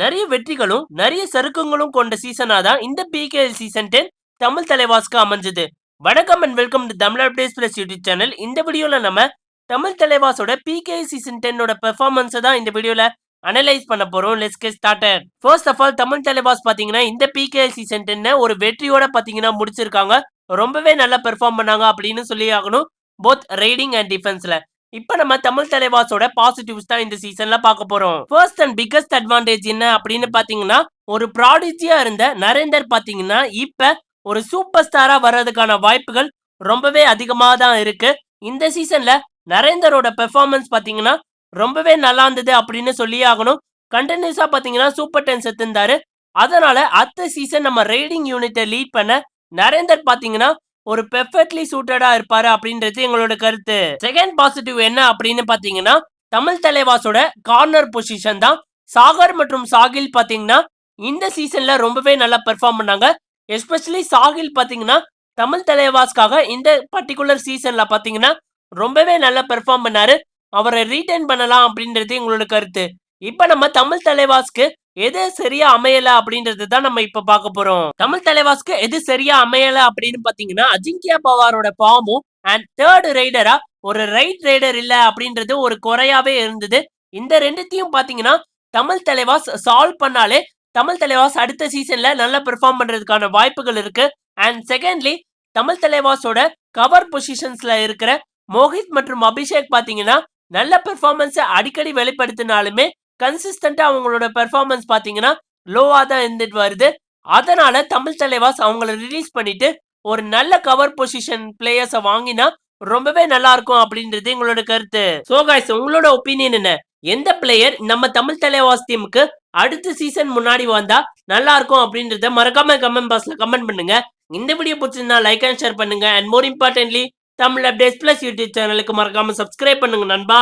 நிறைய வெற்றிகளும் நிறைய சருக்கங்களும் கொண்ட சீசனா தான் இந்த பிகேஎல் சீசன் டென் தமிழ் தலைவாஸ்க்கு அமைஞ்சது. வணக்கம் and welcome to Tamil updates plus YouTube channel இந்த வீடியோல நம்ம தமிழ் தலைவாஸோட பிகே சீசன் டென்னோட பெர்ஃபார்மன்ஸை தான் இந்த வீடியோல அனலைஸ் பண்ண போறோம். Let's get started first of all Tamil Thalaivas பாத்தீங்கன்னா இந்த பிகேஎல் சீசன் டென்னை ஒரு வெற்றியோட பாத்தீங்கன்னா முடிச்சிருக்காங்க. ரொம்பவே நல்லா பெர்ஃபார்ம் பண்ணாங்க அப்படின்னு சொல்லி ஆகணும் போத் ரைடிங் அண்ட் டிஃபென்ஸ்ல இப்ப நம்ம தமிழ் தலைவாஸோட பாசிட்டிவ்ஸ் தான் இந்த சீசன்ல பார்க்க போறோம். ஃபர்ஸ்ட் அண்ட் பிக்கஸ்ட் அட்வான்டேஜ் என்ன அப்படின்னு பாத்தீங்கன்னா ஒரு ப்ராடிஜியா இருந்த நரேந்தர் பாத்தீங்கன்னா இப்ப ஒரு சூப்பர் ஸ்டாரா வர்றதுக்கான வாய்ப்புகள் ரொம்பவே அதிகமாக தான் இருக்கு. இந்த சீசன்ல நரேந்தரோட பெர்ஃபார்மன்ஸ் பாத்தீங்கன்னா ரொம்பவே நல்லா இருந்தது அப்படின்னு சொல்லி ஆகணும். கண்டினியூஸா பாத்தீங்கன்னா சூப்பர் டென் செத்துந்தாரு அதனால அடுத்த சீசன் நம்ம ரைடிங் யூனிட்டை லீட் பண்ண நரேந்தர் பாத்தீங்கன்னா ஒரு பெர்ஃபெக்ட்லி சூட்டடா இருப்பாரு அப்படின்றது எங்களோட கருத்து. செகண்ட் பாசிட்டிவ் என்ன அப்படின்னு பாத்தீங்கன்னா தமிழ் தலைவாஸோட கார்னர் பொசிஷன் தான். சாகர் மற்றும் சாகில் பாத்தீங்கன்னா இந்த சீசன்ல ரொம்பவே நல்லா பெர்ஃபார்ம் பண்ணாங்க. எஸ்பெஷலி சாகில் பாத்தீங்கன்னா தமிழ் தலைவாஸ்க்காக இந்த பர்டிகுலர் சீசன்ல பாத்தீங்கன்னா ரொம்பவே நல்லா பெர்ஃபார்ம் பண்ணாரு. அவரை ரீட்டைன் பண்ணலாம் அப்படின்றது எங்களோட கருத்து. இப்ப நம்ம தமிழ் தலைவாஸ்க்கு எது சரியா அமையல அப்படின்றது தான் நம்ம இப்ப பார்க்க போறோம். தமிழ் தலைவாஸ்க்கு எது சரியா அமையல அப்படின்னு பாத்தீங்கன்னா அஜிங்கியா பவாரோட ஃபார்மும் அண்ட் தேர்ட் ரைடரா ஒரு ரைட் ரைடர் இல்ல அப்படின்றது ஒரு குறையாவே இருந்தது. இந்த ரெண்டுத்தையும் பாத்தீங்கன்னா தமிழ் தலைவாஸ் சால்வ் பண்ணாலே தமிழ் தலைவாஸ் அடுத்த சீசன்ல நல்லா பெர்ஃபார்ம் பண்றதுக்கான வாய்ப்புகள் இருக்கு. அண்ட் செகண்ட்லி தமிழ் தலைவாஸோட கவர் பொசிஷன்ஸ்ல இருக்கிற மோஹித் மற்றும் அபிஷேக் பாத்தீங்கன்னா நல்ல பெர்ஃபார்மன்ஸை அடிக்கடி வெளிப்படுத்தினாலுமே கன்சிஸ்டண்டா அவங்களோட பெர்ஃபார்மன்ஸ் பாத்தீங்கன்னா லோவா தான் இருந்துட்டு வருது. அதனால தமிழ் தலைவாஸ் அவங்கள ரிலீஸ் பண்ணிட்டு ஒரு நல்ல கவர் பொசிஷன் பிளேயர்ஸை வாங்கினா ரொம்பவே நல்லா இருக்கும் அப்படின்றது எங்களோட கருத்து. சோ காய்ஸ் உங்களோட ஒப்பீனியன் என்ன? எந்த பிளேயர் நம்ம தமிழ் தலைவாஸ் டீமுக்கு அடுத்த சீசன் முன்னாடி வந்தா நல்லா இருக்கும் அப்படின்றத மறக்காம கமெண்ட் பாக்ஸ்ல கமெண்ட் பண்ணுங்க. இந்த வீடியோ பிடிச்சிருந்தா லைக் அண்ட் ஷேர் பண்ணுங்க. And more importantly Tamil updates plus YouTube சேனலுக்கு மறக்காம சப்ஸ்கிரைப் பண்ணுங்க நண்பா.